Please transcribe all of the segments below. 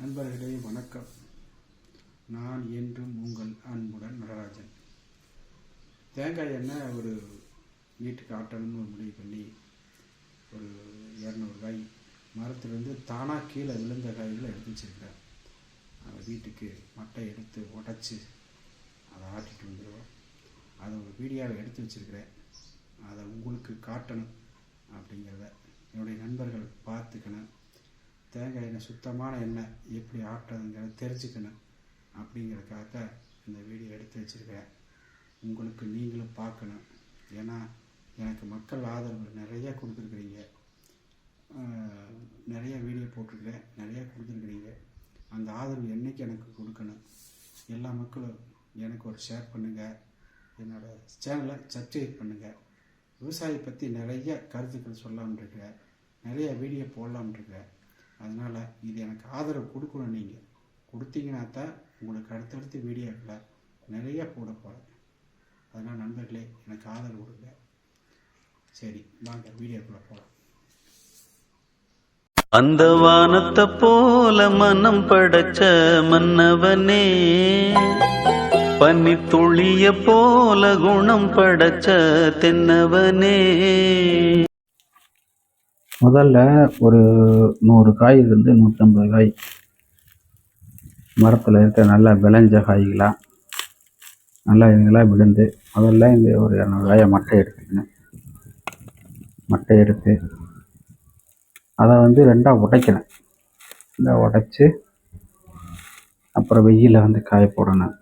நண்பர்களே வணக்கம். நான் என்றும் உங்கள் அன்புடன் நடராஜன். தேங்காய் எண்ணெய் ஒரு வீட்டுக்கு ஆட்டணும்னு ஒரு முடிவு பண்ணி ஒரு இரநூறு காய் மரத்துலேருந்து தானாக கீழே விழுந்த காய்களை எடுத்து வச்சுருக்கேன். அந்த வீட்டுக்கு மட்டை எடுத்து உடச்சி அதை ஆட்டிட்டு வந்துடுவோம் அதை ஒரு வீடியோவை எடுத்து வச்சுருக்கிறேன். அதை உங்களுக்கு காட்டணும் அப்படிங்கிறத என்னுடைய நண்பர்கள் பார்த்துக்கணும். தேங்காய் எண்ணெய் சுத்தமான எண்ணெய் எப்படி ஆட்டுறதுங்கிறத தெரிஞ்சுக்கணும். அப்படிங்கிறதுக்காக இந்த வீடியோ எடுத்து வச்சுருக்கிறேன் உங்களுக்கு நீங்களும் பார்க்கணும். ஏன்னா எனக்கு மக்கள் ஆதரவு நிறையா கொடுத்துருக்குறீங்க. நிறையா நிறைய வீடியோ போட்டிருக்கிறேன். நிறையா கொடுத்துருக்குறீங்க. அந்த ஆதரவு என்னைக்கு எனக்கு கொடுக்கணும்? எல்லா மக்களும் எனக்கு ஒரு ஷேர் பண்ணுங்கள் என்னோடய சேனலை சப்ஸ்கிரைப் பண்ணுங்கள் விவசாயி பற்றி நிறைய கருத்துக்கள் சொல்லலாம்னு இருக்கிறேன். நிறைய வீடியோ போடலாம்னு இருக்கிறேன். அதனால் இது எனக்கு ஆதரவு கொடுக்கணும் நீங்கள் கொடுத்தீங்கன்னா தான் உங்களுக்கு அடுத்தடுத்த வீடியோக்களை நிறைய போட போகிறேன் அதனால் நண்பர்களே எனக்கு ஆதரவு கொடுங்க. சரி வாங்க வீடியோக்குள்ளே போகலாம் அந்த வானத்தை போல மனம் படைச்ச மன்னவனே பன்னி துளிய போல குணம் படைச்ச தென்னவனே. முதல்ல ஒரு நூறு காயிலிருந்து நூற்றம்பது காய். மரத்தில் இருக்க நல்லா விளைஞ்ச காய்களாக நல்லா இதுங்களாக விழுந்து முதல்ல இந்த ஒரு இரநூறு காயை மட்டை எடுத்துக்கணும். மட்டை எடுத்து அதை வந்து ரெண்டாக உடைக்கணும். இந்த உடைச்சி அப்புறம் வெயிலில் வந்து காய போடணும்.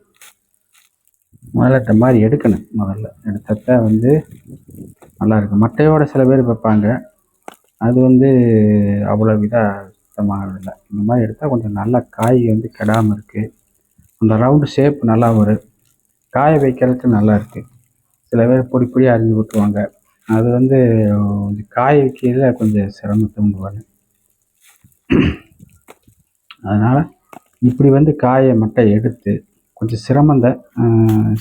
முதல்ல இந்த மாதிரி எடுக்கணும் முதல்ல. எடுத்தத வந்து நல்லா இருக்கும். மட்டையோட சில பேர் வைப்பாங்க. அது வந்து அவ்வளோ இதாக சுத்தமாகறதில்ல. இந்த மாதிரி எடுத்தால் கொஞ்சம் நல்லா காய் வந்து கெடாமல் இருக்குது அந்த ரவுண்டு ஷேப் நல்லா வரும். காய வைக்கிறதுக்கு நல்லா இருக்குது சில பேர் பொடி பொடியாக அரிஞ்சு விட்டுருவாங்க அது வந்து கொஞ்சம் காய வைக்கிறதுல கொஞ்சம் சிரமத்தை உண்டு வரும் அதனால் இப்படி வந்து காயை மட்டும் எடுத்து கொஞ்சம் சிரமந்த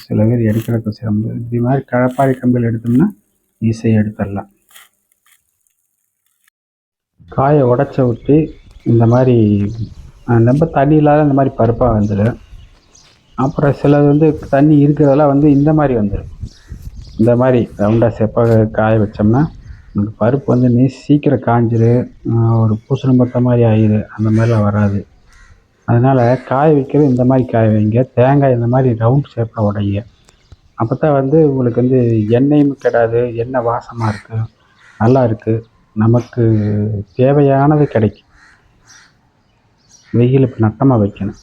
சில பேர் எடுக்கிறதுக்கு சிரமம் இப்படி மாதிரி கடப்பாறை கம்பியில் எடுத்தோம்னா ஈஸியாக எடுத்துடலாம். காயை உடச்ச விட்டு இந்த மாதிரி ரொம்ப தண்ணி இல்லாத இந்த மாதிரி பருப்பாக வந்துடும் அப்புறம் சிலது வந்து தண்ணி இருக்கிறதெல்லாம் வந்து இந்த மாதிரி வந்துடும் இந்த மாதிரி ரவுண்டாக செப்பாக காய வச்சோம்னா நமக்கு பருப்பு வந்து நீ சீக்கிரம் காஞ்சிரு. ஒரு பூசணம் பத்த மாதிரி ஆயிரு. அந்த மாதிரிலாம் வராது. அதனால் காய வைக்கிறது இந்த மாதிரி காய வைங்க. தேங்காய் இந்த மாதிரி ரவுண்ட் ஷேப்பில் உடையுங்க அப்போ தான் வந்து உங்களுக்கு வந்து எண்ணெயும் கிடாது எண்ணெய் வாசமாக இருக்குது நல்லா இருக்குது நமக்கு தேவையானது கிடைக்கும். வெயில் இப்போ நட்டமாக வைக்கணும்.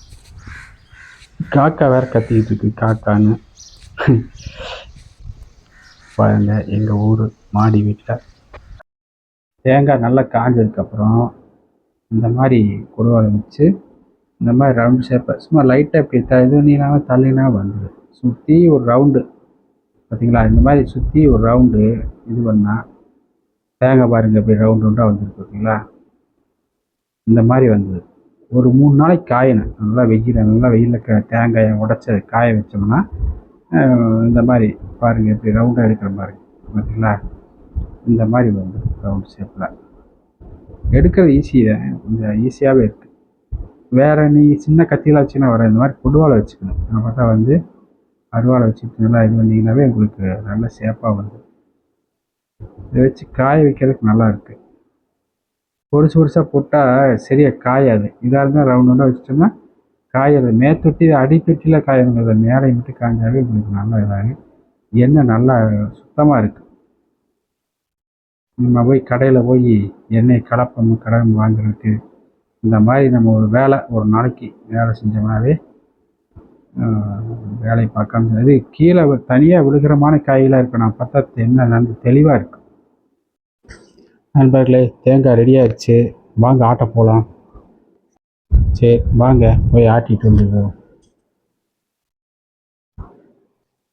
காக்கா வேறு கத்திக்கிட்டு இருக்கு காக்கான்னு. பாருங்க எங்கள் ஊர் மாடி வீட்டில். தேங்காய் நல்லா காஞ்சதுக்கப்புறம் இந்த மாதிரி கொடுவாலை வச்சு இந்த மாதிரி ரவுண்ட் ஷேப்பை சும்மா லைட்டாக இப்படி த இது பண்ணினாவே தள்ளினா வந்துடும் சுற்றி ஒரு ரவுண்டு பார்த்தீங்களா இந்த மாதிரி சுற்றி ஒரு ரவுண்டு இது பண்ணால் தேங்காய் பாருங்க இப்படி ரவுண்ட் ரவுண்டாக வந்துருக்கு ஓகேங்களா இந்த மாதிரி வந்தது. ஒரு மூணு நாளைக்கு காயணும். நல்லா வெயில் நல்லா வெயிலில் க தேங்காயை உடச்சி காய வச்சோம்னா இந்த மாதிரி பாருங்கள் இப்படி ரவுண்டாக எடுக்கிற மாதிரி பார்த்தீங்களா இந்த மாதிரி வந்து ரவுண்ட் ஷேப்பில் எடுக்கிறது ஈஸி தான் கொஞ்சம் ஈஸியாகவே இருக்குது வேறு நீ சின்ன கத்தியில் வச்சுன்னா வர இந்த மாதிரி கொடுவாலை வச்சுக்கணும். நான் பார்த்தா வந்து அருவாளை வச்சுட்டு நல்லா இது பண்ணிங்கன்னாவே உங்களுக்கு நல்ல ஷேப்பாக வந்து இதை வச்சு காய வைக்கிறதுக்கு நல்லா இருக்குது பொடிசு பொடிசாக போட்டால் சரியாக காயாது. இதாக இருந்தால் ரவுண்ட் ரவுண்டாக வச்சுட்டோம்னா காயாது. மேத்தொட்டி அடித்தொட்டியில் காயணுங்கிறத மேலே மட்டும் காய்ஞ்சாவே உங்களுக்கு நல்லா இதாக எண்ணெய் நல்லா சுத்தமாக இருக்குது நம்ம போய் கடையில் போய் எண்ணெய் கலப்பம் கடன் வாங்குறதுக்கு இந்த மாதிரி நம்ம ஒரு வேலை ஒரு நாளைக்கு வேலை செஞ்சோம்னாவே வேலை பார்க்காம இது கீழே தனியாக விழுகிறமான காயெல்லாம் இருக்கும். நான் பார்த்தா அது என்ன நன்றி தெளிவாக இருக்கும் நண்பர்களே தேங்காய் ரெடி ஆயிடுச்சு. வாங்க ஆட்ட போகலாம் சரி வாங்க போய் ஆட்டிட்டு வந்துடுவோம்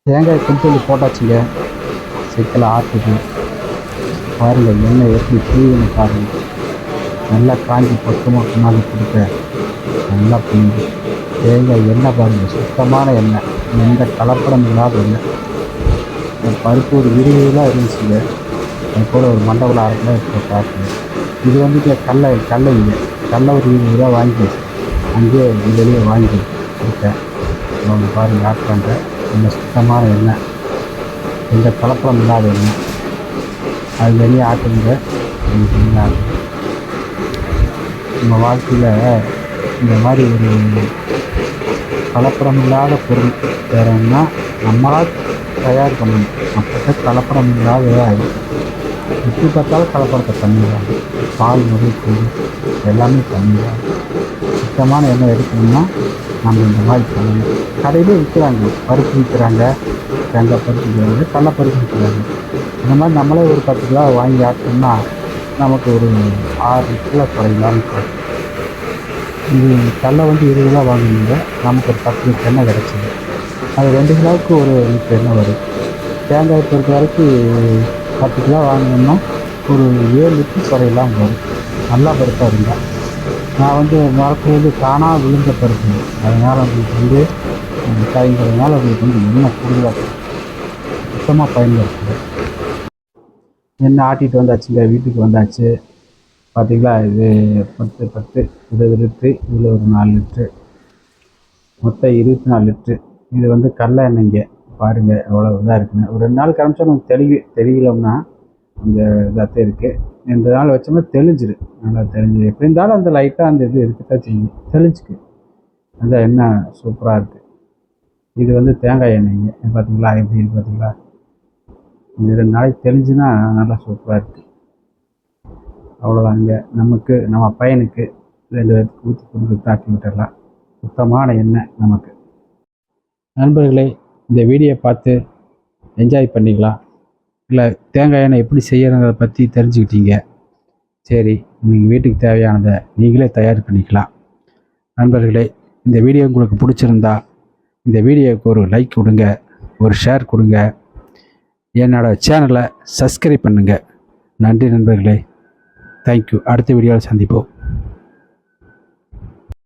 தேங்காய் கொண்டு போட்டாச்சுங்க. சிக்கலை ஆட்டுது. பாருங்கள் எண்ணெய் எப்படி புரியுதுன்னு பாருங்கள் நல்லா காஞ்சி பக்கமாக மொத்தமாக கொடுக்க. நல்லா புரியுது. தேங்காய் எண்ணெய் பாருங்க சுத்தமான எண்ணெய். எந்த கலப்படம் இல்லாத எண்ணெய். பருப்பு ஒரு விரிவுலாம் இருந்துச்சுங்க. அது கூட ஒரு மண்டபம் அரை கிலோ எடுத்து இது வந்துட்டு கடலை கடலை இல்லை கடலை ஒரு இருபது ரூபா வாங்கி அங்கேயே வெளியே வாங்கி கொடுத்தேன். அவங்க பாருங்க ஆட் பண்ணுறேன் இந்த சுத்தமான எண்ணெய். எந்த கலப்படம் இல்லாத எண்ணெய். அது வெளியே ஆட்டுங்க நம்ம வாழ்க்கையில் இந்த மாதிரி ஒரு கலப்படம் இல்லாத பொருள் தரன்னா நம்மளால் தயார் பண்ணணும் அப்போ கலப்படம் இல்லாத எப்படி பார்த்தாலும் கலப்படத்தை பண்ணிடுவாங்க. பால் முதல் கொண்டு எல்லாமே தான் சுத்தமான எண்ணெய் எடுக்கணும்னா நம்ம இந்த மாதிரி பண்ணணும். கடையிலே விற்கிறாங்க. பருப்பு விற்கிறாங்க. தேங்காய் பருப்பு விற்கிறாங்க. கடலப்பருப்பு விற்கிறாங்க. இந்த மாதிரி நம்மளே ஒரு பத்து கிலோ வாங்கி ஆட்டோம்னா நமக்கு ஒரு ஆறு கிலோ குறையலாம்னு கடலை வந்து இருபது கிலோ வாங்கினீங்க நமக்கு ஒரு பத்து லிட்டர் எண்ணெய் கிடச்சிது. அது ரெண்டு கிலோவுக்கு ஒரு லிட்டர் எண்ணெய் வரும். தேங்காய் பொறுத்த வரைக்கும் பத்து கிலோ வாங்கினோம்னா ஒரு ஏழு லிட்டர் குறையெல்லாம் வரும். நல்லா பருப்பாக இருந்தால் நான் வந்து மரத்தில் வந்து தானாக விழுந்த பருப்பு அதனால் உங்களுக்கு வந்து காய்ங்கிறதுனால உங்களுக்கு வந்து எண்ணெய் கூடுதலாக சுத்தமாக பயன்படுத்துது எண்ணெய் ஆட்டிகிட்டு வந்தாச்சுங்க வீட்டுக்கு வந்தாச்சு. பார்த்தீங்களா இது பத்து பத்து இருபது லிட்ரு இதில் ஒரு நாலு லிட்ரு மொத்தம் இருபத்தி நாலு லிட்ரு இது வந்து கடல எண்ணெய்ங்க. பாருங்கள் எவ்வளோ இதாக இருக்குன்னு. ஒரு ரெண்டு நாள் காமிச்சா நமக்கு தெளிவு தெரியலம்னா அந்த இதாகத்தான் இருக்குது ரெண்டு நாள் வச்சோம்னா தெளிஞ்சிரு நல்லா தெளிஞ்சிரு எப்படி இருந்தாலும் அந்த லைட்டாக அந்த இது இருக்கத்தான் செய்யும் தெளிஞ்சுக்கு. அந்த எண்ணெய் சூப்பராக இருக்குது இது வந்து தேங்காய் எண்ணெய்ங்க. பார்த்தீங்களா எப்படி பார்த்தீங்களா இது ரெண்டு நாளைக்கு தெளிஞ்சுன்னா நல்லா சூப்பராக இருக்குது அவ்வளோதாங்க நமக்கு நம்ம பையனுக்கு ரெண்டு பேருக்கு ஊற்றி கொடுத்து தாட்டி விட்டுடலாம் சுத்தமான எண்ணெய் நமக்கு. நண்பர்களே இந்த வீடியோ பார்த்து என்ஜாய் பண்ணிக்கலாம் இல்லை தேங்காய் எண்ணெய் எப்படி செய்யறதை பற்றி தெரிஞ்சுக்கிட்டீங்க? சரி நீங்கள் வீட்டுக்கு தேவையானதை நீங்களே தயார் பண்ணிக்கலாம். நண்பர்களே இந்த வீடியோ உங்களுக்கு பிடிச்சிருந்தா இந்த வீடியோவுக்கு ஒரு லைக் கொடுங்க ஒரு ஷேர் கொடுங்க. என்னோடய சேனலை சப்ஸ்கிரைப் பண்ணுங்கள் நன்றி நண்பர்களே. தேங்க்யூ அடுத்த வீடியோவில் சந்திப்போம்